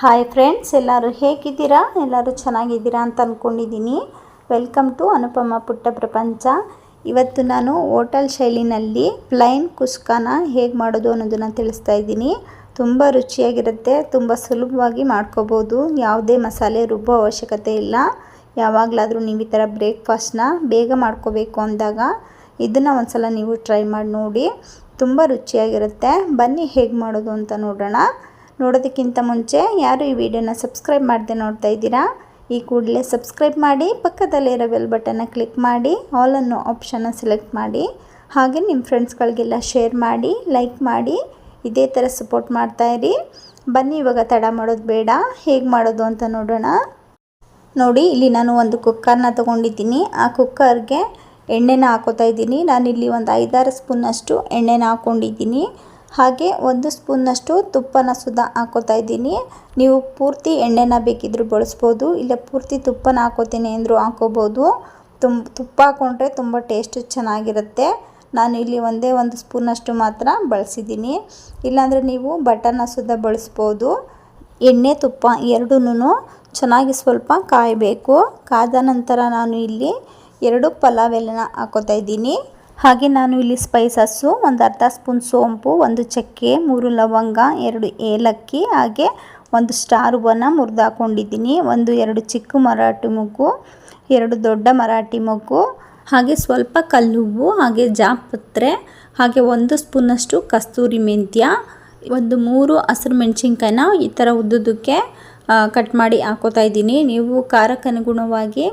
Hi friends ಎಲ್ಲರೂ ಹೇಗಿದ್ದೀರಾ? ಎಲ್ಲರೂ ಚೆನ್ನಾಗಿದ್ದೀರಾ ಅಂತ ಅಂದ್ಕೊಂಡಿದ್ದೀನಿ ವೆಲ್ಕಮ್ ಟು ಅನುಪಮ ಪುಟ್ಟ ಪ್ರಪಂಚ ಇವತ್ತು ನಾನು ಹೋಟೆಲ್ ಶೈಲಿನಲ್ಲಿ ಪ್ಲೈನ್ ಕುಸ್ಕಾನ ಹೇಗೆ ಮಾಡೋದು ಅನ್ನೋದನ್ನು ತಿಳಿಸ್ತಾ ಇದ್ದೀನಿ. ತುಂಬ ರುಚಿಯಾಗಿರುತ್ತೆ, ತುಂಬ ಸುಲಭವಾಗಿ ಮಾಡ್ಕೋಬೋದು. ಯಾವುದೇ ಮಸಾಲೆ ರುಬ್ಬೋ ಅವಶ್ಯಕತೆ ಇಲ್ಲ. ಯಾವಾಗಲಾದರೂ ನೀವು ಈ ಥರ ಬ್ರೇಕ್ಫಾಸ್ಟ್ನ ಬೇಗ ಮಾಡ್ಕೋಬೇಕು ಅಂದಾಗ ಇದನ್ನು ಒಂದ್ಸಲ ನೀವು ಟ್ರೈ ಮಾಡಿ ನೋಡಿ. ತುಂಬ ರುಚಿಯಾಗಿರುತ್ತೆ. ಬನ್ನಿ ಹೇಗೆ ಮಾಡೋದು ಅಂತ ನೋಡೋಣ. ನೋಡೋದಕ್ಕಿಂತ ಮುಂಚೆ ಯಾರು ಈ ವಿಡಿಯೋನ ಸಬ್ಸ್ಕ್ರೈಬ್ ಮಾಡದೆ ನೋಡ್ತಾ ಇದ್ದೀರಾ, ಈ ಕೂಡಲೇ ಸಬ್ಸ್ಕ್ರೈಬ್ ಮಾಡಿ, ಪಕ್ಕದಲ್ಲಿರೋ ಬೆಲ್ ಬಟನ್ನ ಕ್ಲಿಕ್ ಮಾಡಿ ಆಲ್ ಅನ್ನೋ ಆಪ್ಷನ್ನ ಸೆಲೆಕ್ಟ್ ಮಾಡಿ, ಹಾಗೆ ನಿಮ್ಮ ಫ್ರೆಂಡ್ಸ್ಗಳಿಗೆಲ್ಲ ಶೇರ್ ಮಾಡಿ ಲೈಕ್ ಮಾಡಿ, ಇದೇ ಥರ ಸಪೋರ್ಟ್ ಮಾಡ್ತಾಯಿರಿ ಬನ್ನಿ, ಇವಾಗ ತಡ ಮಾಡೋದು ಬೇಡ, ಹೇಗೆ ಮಾಡೋದು ಅಂತ ನೋಡೋಣ. ನೋಡಿ, ಇಲ್ಲಿ ನಾನು ಒಂದು ಕುಕ್ಕರ್ನ ತೊಗೊಂಡಿದ್ದೀನಿ. ಆ ಕುಕ್ಕರ್ಗೆ ಎಣ್ಣೆನ ಹಾಕೋತಾ ಇದ್ದೀನಿ. ನಾನಿಲ್ಲಿ ಒಂದು ಐದಾರು ಸ್ಪೂನಷ್ಟು ಎಣ್ಣೆನ ಹಾಕ್ಕೊಂಡಿದ್ದೀನಿ ಹಾಗೆ ಒಂದು ಸ್ಪೂನ್ನಷ್ಟು ತುಪ್ಪನ ಸುದ ಹಾಕೋತಾ ಇದ್ದೀನಿ. ನೀವು ಪೂರ್ತಿ ಎಣ್ಣೆನ ಬೇಕಿದ್ರೂ ಬಳಸ್ಬೋದು, ಇಲ್ಲ ಪೂರ್ತಿ ತುಪ್ಪನ ಹಾಕೋತೀನಿ ಅಂದರೂ ಹಾಕೋಬೋದು. ತುಂಬ ತುಪ್ಪ ಹಾಕ್ಕೊಂಡ್ರೆ ತುಂಬ ಟೇಸ್ಟ್ ಚೆನ್ನಾಗಿರುತ್ತೆ. ನಾನು ಇಲ್ಲಿ ಒಂದೇ ಒಂದು ಸ್ಪೂನಷ್ಟು ಮಾತ್ರ ಬಳಸಿದ್ದೀನಿ. ಇಲ್ಲಾಂದರೆ ನೀವು ಬಟರ್ನ ಸುದ ಬಳಸ್ಬೋದು. ಎಣ್ಣೆ, ತುಪ್ಪ ಎರಡೂ ಚೆನ್ನಾಗಿ ಸ್ವಲ್ಪ ಕಾಯಬೇಕು. ಕಾದ ನಂತರ ನಾನು ಇಲ್ಲಿ ಎರಡು ಪಲಾವ್ ಎಲೆನ ಹಾಕೋತಾ ಇದ್ದೀನಿ. ಹಾಗೆ ನಾನು ಇಲ್ಲಿ ಸ್ಪೈಸಸ್ಸು ಒಂದು ಅರ್ಧ ಸ್ಪೂನ್ ಸೋಂಪು, ಒಂದು ಚಕ್ಕೆ, ಮೂರು ಲವಂಗ, ಎರಡು ಏಲಕ್ಕಿ, ಹಾಗೆ ಒಂದು ಸ್ಟಾರ್ ಹೂವನ್ನು ಮುರಿದಾಕೊಂಡಿದ್ದೀನಿ. ಒಂದು, ಎರಡು ಚಿಕ್ಕ ಮರಾಠಿ ಮೊಗ್ಗು, ಎರಡು ದೊಡ್ಡ ಮರಾಠಿ ಮೊಗ್ಗು, ಹಾಗೆ ಸ್ವಲ್ಪ ಕಲ್ಲುವು, ಹಾಗೆ ಜಾಪತ್ರೆ, ಹಾಗೆ ಒಂದು ಸ್ಪೂನಷ್ಟು ಕಸ್ತೂರಿ ಮೆಂತ್ಯ, ಒಂದು ಮೂರು ಹಸಿರು ಮೆಣಸಿನ್ಕಾಯಿನ ಈ ಥರ ಉದ್ದುದಕ್ಕೆ ಕಟ್ ಮಾಡಿ ಹಾಕೋತಾ ಇದ್ದೀನಿ. ನೀವು ಖಾರಕ್ಕೆ ಅನುಗುಣವಾಗಿ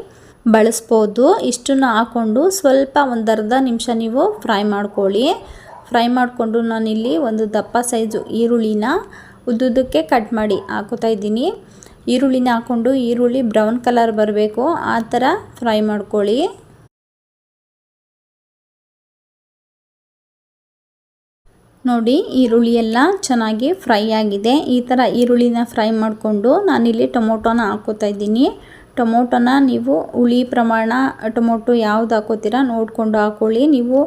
ಬಳಸ್ಬೋದು. ಇಷ್ಟನ್ನು ಹಾಕ್ಕೊಂಡು ಸ್ವಲ್ಪ ಒಂದು ಅರ್ಧ ನಿಮಿಷ ನೀವು ಫ್ರೈ ಮಾಡ್ಕೊಳ್ಳಿ. ಫ್ರೈ ಮಾಡಿಕೊಂಡು ನಾನಿಲ್ಲಿ ಒಂದು ದಪ್ಪ ಸೈಜು ಈರುಳ್ಳಿನ ಉದ್ದುದ್ದಕ್ಕೆ ಕಟ್ ಮಾಡಿ ಹಾಕೋತಾ ಇದ್ದೀನಿ. ಈರುಳ್ಳಿನ ಹಾಕ್ಕೊಂಡು ಈರುಳ್ಳಿ ಬ್ರೌನ್ ಕಲರ್ ಬರಬೇಕು. ಆ ಥರ ಫ್ರೈ ಮಾಡ್ಕೊಳ್ಳಿ. ನೋಡಿ ಈರುಳ್ಳಿ ಎಲ್ಲ ಚೆನ್ನಾಗಿ ಫ್ರೈ ಆಗಿದೆ. ಈ ಥರ ಈರುಳ್ಳಿನ ಫ್ರೈ ಮಾಡಿಕೊಂಡು ನಾನಿಲ್ಲಿ ಟೊಮೊಟೊನ ಹಾಕೋತಾ ಇದ್ದೀನಿ. ಟೊಮೊಟೊನ ನೀವು ಹುಳಿ ಪ್ರಮಾಣ, ಟೊಮೊಟೊ ಯಾವ್ದು ಹಾಕೋತೀರ ನೋಡಿಕೊಂಡು ಹಾಕೊಳ್ಳಿ. ನೀವು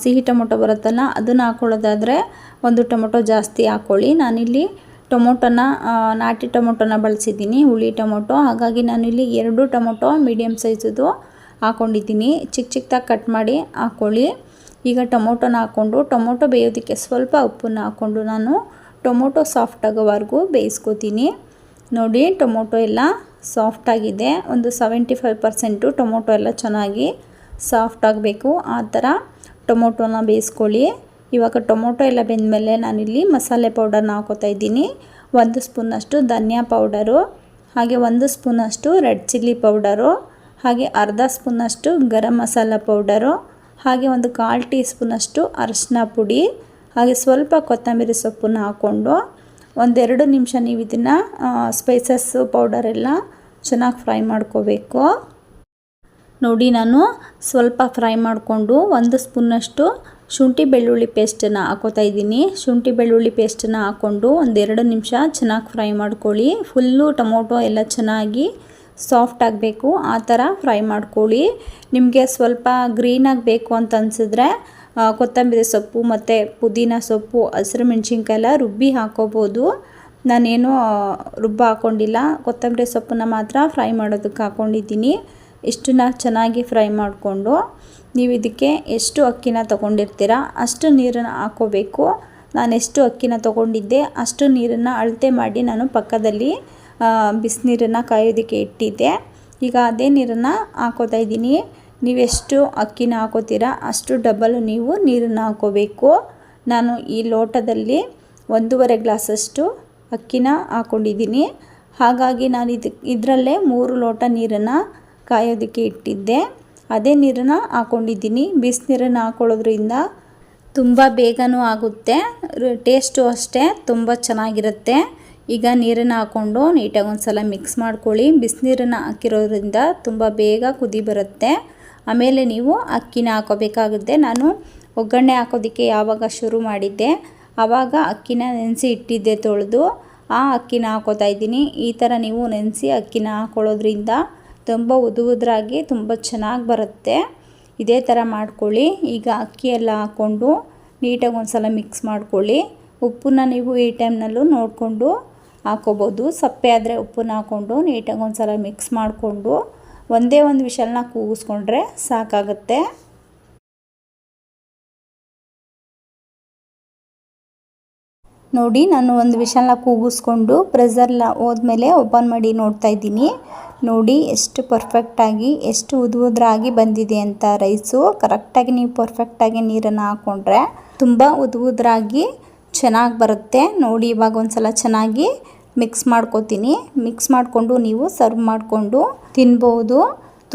ಸಿಹಿ ಟೊಮೊಟೊ ಬರುತ್ತಲ್ಲ, ಅದನ್ನು ಹಾಕೊಳ್ಳೋದಾದರೆ ಒಂದು ಟೊಮೊಟೊ ಜಾಸ್ತಿ ಹಾಕ್ಕೊಳ್ಳಿ ನಾನಿಲ್ಲಿ ಟೊಮೊಟೊನ ನಾಟಿ ಟೊಮೊಟೊನ ಬಳಸಿದ್ದೀನಿ, ಹುಳಿ ಟೊಮೊಟೊ. ಹಾಗಾಗಿ ನಾನಿಲ್ಲಿ ಎರಡು ಟೊಮೊಟೊ ಮೀಡಿಯಮ್ ಸೈಜದು ಹಾಕ್ಕೊಂಡಿದ್ದೀನಿ ಚಿಕ್ಕ ಚಿಕ್ಕದಾಗಿ ಕಟ್ ಮಾಡಿ ಹಾಕ್ಕೊಳ್ಳಿ ಈಗ ಟೊಮೊಟೊನ ಹಾಕ್ಕೊಂಡು, ಟೊಮೊಟೊ ಬೇಯೋದಕ್ಕೆ ಸ್ವಲ್ಪ ಉಪ್ಪನ್ನ ಹಾಕ್ಕೊಂಡು ನಾನು ಟೊಮೊಟೊ ಸಾಫ್ಟ್ ಆಗೋವರೆಗೂ ಬೇಯಿಸ್ಕೋತೀನಿ. ನೋಡಿ, ಟೊಮೊಟೊ ಎಲ್ಲ ಸಾಫ್ಟಾಗಿದೆ ಒಂದು ಸೆವೆಂಟಿ ಫೈವ್ ಪರ್ಸೆಂಟು ಟೊಮೊಟೊ ಎಲ್ಲ ಚೆನ್ನಾಗಿ ಸಾಫ್ಟ್ ಆಗಬೇಕು. ಆ ಥರ ಟೊಮೊಟೊನ ಬೇಯಿಸ್ಕೊಳ್ಳಿ. ಇವಾಗ ಟೊಮೊಟೊ ಎಲ್ಲ ಬೆಂದಮೇಲೆ ನಾನಿಲ್ಲಿ ಮಸಾಲೆ ಪೌಡರ್ನ ಹಾಕೋತಾ ಇದ್ದೀನಿ. ಒಂದು ಸ್ಪೂನಷ್ಟು ಧನಿಯಾ ಪೌಡರು, ಹಾಗೆ ಒಂದು ಸ್ಪೂನಷ್ಟು ರೆಡ್ ಚಿಲ್ಲಿ ಪೌಡರು, ಹಾಗೆ ಅರ್ಧ ಸ್ಪೂನಷ್ಟು ಗರಂ ಮಸಾಲ ಪೌಡರು, ಹಾಗೆ ಒಂದು ಕಾಲು ಟೀ ಸ್ಪೂನಷ್ಟು ಅರಶಿನ ಪುಡಿ, ಹಾಗೆ ಸ್ವಲ್ಪ ಕೊತ್ತಂಬರಿ ಸೊಪ್ಪನ್ನ ಹಾಕ್ಕೊಂಡು ಒಂದೆರಡು ನಿಮಿಷ ನೀವು ಇದನ್ನು ಸ್ಪೈಸಸ್ಸು ಪೌಡರೆಲ್ಲ ಚೆನ್ನಾಗಿ ಫ್ರೈ ಮಾಡ್ಕೋಬೇಕು. ನೋಡಿ ನಾನು ಸ್ವಲ್ಪ ಫ್ರೈ ಮಾಡಿಕೊಂಡು ಒಂದು ಸ್ಪೂನಷ್ಟು ಶುಂಠಿ ಬೆಳ್ಳುಳ್ಳಿ ಪೇಸ್ಟನ್ನು ಹಾಕೋತಾ ಇದ್ದೀನಿ. ಶುಂಠಿ ಬೆಳ್ಳುಳ್ಳಿ ಪೇಸ್ಟನ್ನು ಹಾಕ್ಕೊಂಡು ಒಂದೆರಡು ನಿಮಿಷ ಚೆನ್ನಾಗಿ ಫ್ರೈ ಮಾಡ್ಕೊಳ್ಳಿ. ಫುಲ್ಲು ಟೊಮೊಟೊ ಎಲ್ಲ ಚೆನ್ನಾಗಿ ಸಾಫ್ಟ್ ಆಗಬೇಕು. ಆ ಥರ ಫ್ರೈ ಮಾಡ್ಕೊಳ್ಳಿ. ನಿಮಗೆ ಸ್ವಲ್ಪ ಗ್ರೀನಾಗಿ ಬೇಕು ಅಂತ ಅನಿಸಿದ್ರೆ ಕೊತ್ತಂಬರಿ ಸೊಪ್ಪು ಮತ್ತು ಪುದೀನ ಸೊಪ್ಪು, ಹಸಿರು ಮೆಣಸಿನ್ಕಾಯಿ ಎಲ್ಲ ರುಬ್ಬಿ ಹಾಕೋಬೋದು. ನಾನೇನು ರುಬ್ಬ ಹಾಕ್ಕೊಂಡಿಲ್ಲ ಕೊತ್ತಂಬರಿ ಸೊಪ್ಪನ್ನ ಮಾತ್ರ ಫ್ರೈ ಮಾಡೋದಕ್ಕೆ ಹಾಕ್ಕೊಂಡಿದ್ದೀನಿ ಇಷ್ಟನ್ನ ಚೆನ್ನಾಗಿ ಫ್ರೈ ಮಾಡಿಕೊಂಡು ನೀವು ಇದಕ್ಕೆ ಎಷ್ಟು ಅಕ್ಕಿನ ತೊಗೊಂಡಿರ್ತೀರ ಅಷ್ಟು ನೀರನ್ನು ಹಾಕೋಬೇಕು. ನಾನು ಎಷ್ಟು ಅಕ್ಕಿನ ತೊಗೊಂಡಿದ್ದೆ ಅಷ್ಟು ನೀರನ್ನು ಅಳತೆ ಮಾಡಿ ನಾನು ಪಕ್ಕದಲ್ಲಿ ಬಿಸಿನೀರನ್ನು ಕಾಯೋದಕ್ಕೆ ಇಟ್ಟಿದ್ದೆ. ಈಗ ಅದೇ ನೀರನ್ನು ಹಾಕೋತಾ ಇದ್ದೀನಿ. ನೀವೆಷ್ಟು ಅಕ್ಕಿನ ಹಾಕೋತೀರಾ, ಅಷ್ಟು ಡಬಲ್ ನೀವು ನೀರನ್ನು ಹಾಕೋಬೇಕು. ನಾನು ಈ ಲೋಟದಲ್ಲಿ ಒಂದೂವರೆ ಗ್ಲಾಸಷ್ಟು ಅಕ್ಕಿನ ಹಾಕ್ಕೊಂಡಿದ್ದೀನಿ ಹಾಗಾಗಿ ನಾನು ಇದು, ಇದರಲ್ಲೇ ಮೂರು ಲೋಟ ನೀರನ್ನು ಕಾಯೋದಕ್ಕೆ ಇಟ್ಟಿದ್ದೆ. ಅದೇ ನೀರನ್ನು ಹಾಕ್ಕೊಂಡಿದ್ದೀನಿ ಬಿಸಿನೀರನ್ನು ಹಾಕೊಳ್ಳೋದ್ರಿಂದ ತುಂಬ ಬೇಗನೂ ಆಗುತ್ತೆ. ಟೇಸ್ಟು ಅಷ್ಟೇ, ತುಂಬ ಚೆನ್ನಾಗಿರುತ್ತೆ. ಈಗ ನೀರನ್ನು ಹಾಕ್ಕೊಂಡು ನೀಟಾಗಿ ಒಂದು ಸಲ ಮಿಕ್ಸ್ ಮಾಡ್ಕೊಳ್ಳಿ. ಬಿಸಿನೀರನ್ನು ಹಾಕಿರೋದ್ರಿಂದ ತುಂಬ ಬೇಗ ಕುದಿ ಬರುತ್ತೆ. ಆಮೇಲೆ ನೀವು ಅಕ್ಕಿನ ಹಾಕೋಬೇಕಾಗುತ್ತೆ. ನಾನು ಒಗ್ಗರಣೆ ಹಾಕೋದಕ್ಕೆ ಯಾವಾಗ ಶುರು ಮಾಡಿದ್ದೆ, ಆವಾಗ ಅಕ್ಕಿನ ನೆನೆಸಿ ಇಟ್ಟಿದ್ದೆ ತೊಳೆದು. ಆ ಅಕ್ಕಿನ ಹಾಕೋತಾ ಇದ್ದೀನಿ. ಈ ಥರ ನೀವು ನೆನೆಸಿ ಅಕ್ಕಿನ ಹಾಕೊಳ್ಳೋದ್ರಿಂದ ತುಂಬ ಉದು ಉದ್ರಾಗಿ ತುಂಬ ಚೆನ್ನಾಗಿ ಬರುತ್ತೆ. ಇದೇ ಥರ ಮಾಡ್ಕೊಳ್ಳಿ. ಈಗ ಅಕ್ಕಿ ಎಲ್ಲ ಹಾಕ್ಕೊಂಡು ನೀಟಾಗಿ ಒಂದು ಸಲ ಮಿಕ್ಸ್ ಮಾಡ್ಕೊಳ್ಳಿ. ಉಪ್ಪನ್ನ ನೀವು ಈ ಟೈಮ್ನಲ್ಲೂ ನೋಡಿಕೊಂಡು ಹಾಕೋಬೋದು. ಸಪ್ಪೆ ಆದರೆ ಉಪ್ಪನ್ನ ಹಾಕ್ಕೊಂಡು ನೀಟಾಗಿ ಒಂದು ಸಲ ಮಿಕ್ಸ್ ಮಾಡಿಕೊಂಡು ಒಂದೇ ಒಂದು ವಿಷಲ್ನ ಕೂಗಿಸ್ಕೊಂಡ್ರೆ ಸಾಕಾಗುತ್ತೆ. ನೋಡಿ, ನಾನು ಒಂದು ವಿಷಲ್ನ ಕೂಗಿಸ್ಕೊಂಡು ಪ್ರೆಸರ್ನ ಹೋದ್ಮೇಲೆ ಓಪನ್ ಮಾಡಿ ನೋಡ್ತಾ ಇದ್ದೀನಿ. ನೋಡಿ, ಎಷ್ಟು ಪರ್ಫೆಕ್ಟಾಗಿ, ಎಷ್ಟು ಉದುವುದ್ರಾಗಿ ಬಂದಿದೆ ಅಂತ ರೈಸು. ಕರೆಕ್ಟಾಗಿ ನೀವು ಪರ್ಫೆಕ್ಟಾಗಿ ನೀರನ್ನು ಹಾಕ್ಕೊಂಡ್ರೆ ತುಂಬ ಉದುವುದ್ರಾಗಿ ಚೆನ್ನಾಗಿ ಬರುತ್ತೆ. ನೋಡಿ, ಇವಾಗ ಒಂದು ಸಲ ಚೆನ್ನಾಗಿ ಮಿಕ್ಸ್ ಮಾಡ್ಕೋತೀನಿ. ಮಿಕ್ಸ್ ಮಾಡಿಕೊಂಡು ನೀವು ಸರ್ವ್ ಮಾಡಿಕೊಂಡು ತಿನ್ಬೋದು.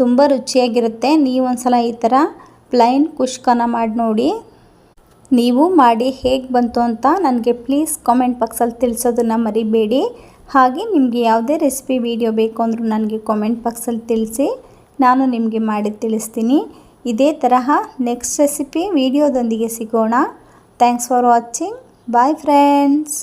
ತುಂಬ ರುಚಿಯಾಗಿರುತ್ತೆ. ನೀವು ಒಂದು ಸಲ ಈ ಥರ ಪ್ಲೈನ್ ಕುಷ್ಕನ ಮಾಡಿ ನೋಡಿ. ನೀವು ಮಾಡಿ ಹೇಗೆ ಬಂತು ಅಂತ ನನಗೆ ಪ್ಲೀಸ್ ಕಾಮೆಂಟ್ ಬಾಕ್ಸಲ್ಲಿ ತಿಳಿಸೋದನ್ನು ಮರಿಬೇಡಿ. ಹಾಗೆ ನಿಮಗೆ ಯಾವುದೇ ರೆಸಿಪಿ ವಿಡಿಯೋ ಬೇಕು ಅಂದರೂ ನನಗೆ ಕಾಮೆಂಟ್ ಬಾಕ್ಸಲ್ಲಿ ತಿಳಿಸಿ. ನಾನು ನಿಮಗೆ ಮಾಡಿ ತಿಳಿಸ್ತೀನಿ. ಇದೇ ತರಹ ನೆಕ್ಸ್ಟ್ ರೆಸಿಪಿ ವಿಡಿಯೋದೊಂದಿಗೆ ಸಿಗೋಣ. Thanks for watching bye friends